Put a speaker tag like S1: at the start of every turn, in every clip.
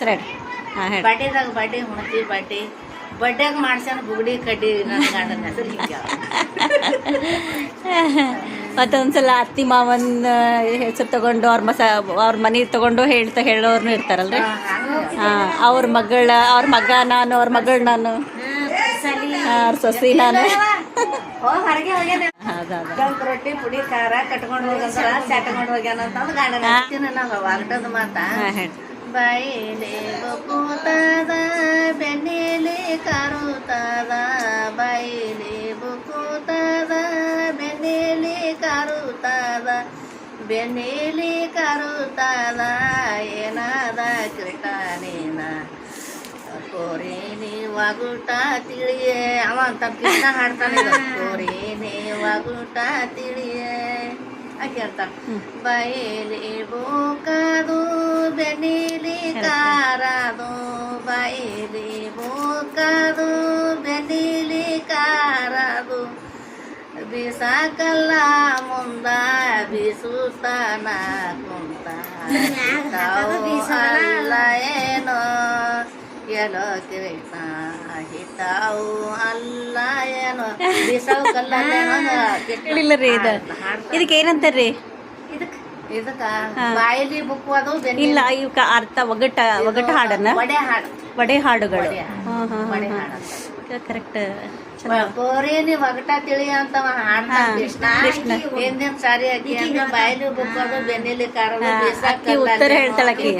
S1: ಸರಿ ಹಾಂ ಹೇಳಿ.
S2: ಬಡ್ಡಿದಾಗ ಬಡ್ಡಿ ಹುಣತಿ ಬಟ್ಟೆ ಮಾಡ್ಸ್ಯಾನ ಬುಗುಡಿ ಕಡ್ಡಿ ನನ್ನ ಗಂಡನ ಹೆಸರು ಹಿಂಗೆ.
S1: ಮತ್ತೊಂದ್ಸಲ ಅತ್ತಿ ಮಾವನ್ ಹೆಸರು ತಗೊಂಡು ಅವ್ರ ಮಸ ಅವ್ರ ಮನೆ ತಗೊಂಡು ಹೇಳ್ತಾ ಹೇಳೋರ್ನು ಇರ್ತಾರಲ್ರಿ? ಹಾಂ ಅವ್ರ ಮಗಳ ಅವ್ರ ಮಗ ನಾನು ಅವ್ರ ಮಗಳು ನಾನು. ಅವ್ರ ಸೊಸಿ ನಾನು.
S2: ರೊಟ್ಟಿ ಪುಡಿ ಖಾರ ಕಟ್ಕೊಂಡು ಹೋಗಂದ್ರ ಸೆಟ್ಕೊಂಡು ಹೋಗ್ಯಾನ ಅಂತಂದು ಗಾರ್ಡನ್ ಮಾತ.
S1: ಹಾಂ ಹೇಳಿ
S2: ಬಾಯಿಲೆ ಬುಕುತದ ಬೆನ್ನೆಲೆ ಕರುತದ ಬಾಯಿಲೆ ಬುಕುತದ ಬೆನ್ನೆಲೆ ಕರುತದ ಬೆನ್ನೆಲೆ ಕರುತದ ಏನಾದ ಕೃಟನೇನ ಕೋರೇನೆ ವಾಗುಟ ತಿಳಿಯೇ ಅವ ಅಂತ ಕೃಷ್ಣ ಹಾಡ್ತಾನೆ ಕೋರೇನೆ ವಾಗುಟ ತಿಳಿಯೇ ಆಕೆ ಅಂತ ಬಯಲಿ ಬೋಕದು ಬೆನ್ನಿಲಿ ಕಾರದು ಬಯಲಿ ಬೋಕದು ಬೆನ್ನಿಲಿ ಕಾರದು ಬಿಸಾಕಲ್ಲ ಮುಂದ ಬಿಸುತ್ತಾನ ಕುಂತ ಅಲ್ಲ ಏನೋ ಹಿತಾವು ಅಲ್ಲ ಏನೋ ಬಿಸಾವು ಕಲ್ಲ
S1: ಹೇಳಿಲ್ಲ ರೀ ಇದು. ಇದಕ್ಕೆ ಏನಂತಾರ್ರಿ?
S2: ಇದಕ್ಕೆ ಇದಕ್ಕ ಬಾಯಲ್ಲಿ
S1: ಇಲ್ಲ ಇವಕ್ಕ ಅರ್ಥ ಒಗಟ ಒಗಟ ಹಾಡನ್ನ
S2: ಒಡೆ ಹಾಡು.
S1: ಒಡೆ ಹಾಡುಗಳು.
S2: ಒಡೆ ಹಾಡು. ಅಂತ.
S1: ಕರೆಕ್ಟ್
S2: ಕೋರೇನಿ ಒಗಟ ತಿಳಿ ಅಂತ ಹಾಡ್ತಾನ ಕೃಷ್ಣ. ಹಿಂದಿನ ಸಾರಿ ಅಕ್ಕಿ ಅಂತ ಬಾಯಿಲಿ ಬುಕ್ಕೋದು ಬೆನ್ನಿಲಿ ಕಾರೋದು ಬಿಸಾಕಲ್ಲ
S1: ಉತ್ತರ ಹೇಳ್ತಾಳೆ ಅಕ್ಕಿ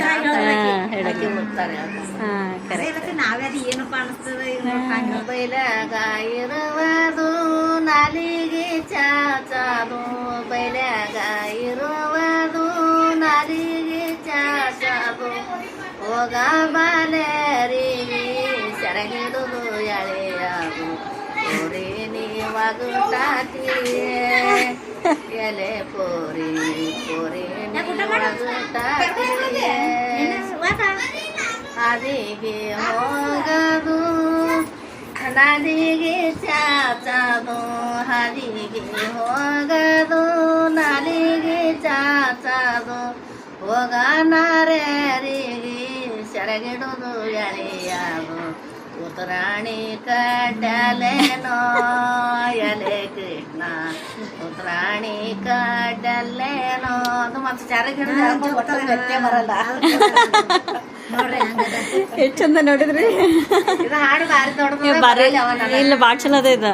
S1: ಹೇಳಕ್ಕೆ
S2: ಉತ್ತರ ಹೇಳ್ತಾಳೆ.
S1: ಏನಪ್ಪ ಕರೆಕ್ಟ್
S2: ಬೈಲಾಗ ಇರುವುದು ನಾಲಿಗೆ ಚಾಚಾದು. ಬೈಲಾಗ ಇರುವುದು ನಾಲಿಗೆ ಚಾಚಾದು. ಹೋಗ ಬಾಲರಿಗೆ ಸೆರಗಿಡುದು ಎಳೆಯಾಗು ಪೋರಿ ನೀವಾಗುತ್ತಾತಿಯೇ ಎಲೆ ಪೋರಿ ಪೋರಿ ನೀವಾಗುತ್ತಾತಿಯೇ ಹಾದಿಗೆ ಹೋಗದು ನದಿಗೆ ಚಾಚದು ಹಾದಿಗೆ ಹೋಗದು ನಾಲಿಗೆ ಚಾಚದು ಹೋಗ ನಾರ್ಯಾರಿಗೆ ಸೆರಗಿಡುದು ಎಳೆಯಾಗು ಉತ್ತರಾಣಿ ಕಡಲೆನೋ ಎಲೆ ಕೃಷ್ಣ ಉತ್ತರಾಣಿ ಕಡ್ಡಲೇನೋ ಅದು ಮತ್ತೆ ಒಟ್ಟು ಬರಲ್ಲ.
S1: ಎಷ್ಟು ಚಂದ ನೋಡಿದ್ರಿ? ಇಲ್ಲ ಭಾಳ ಚಲೋ ಅದ ಇದು.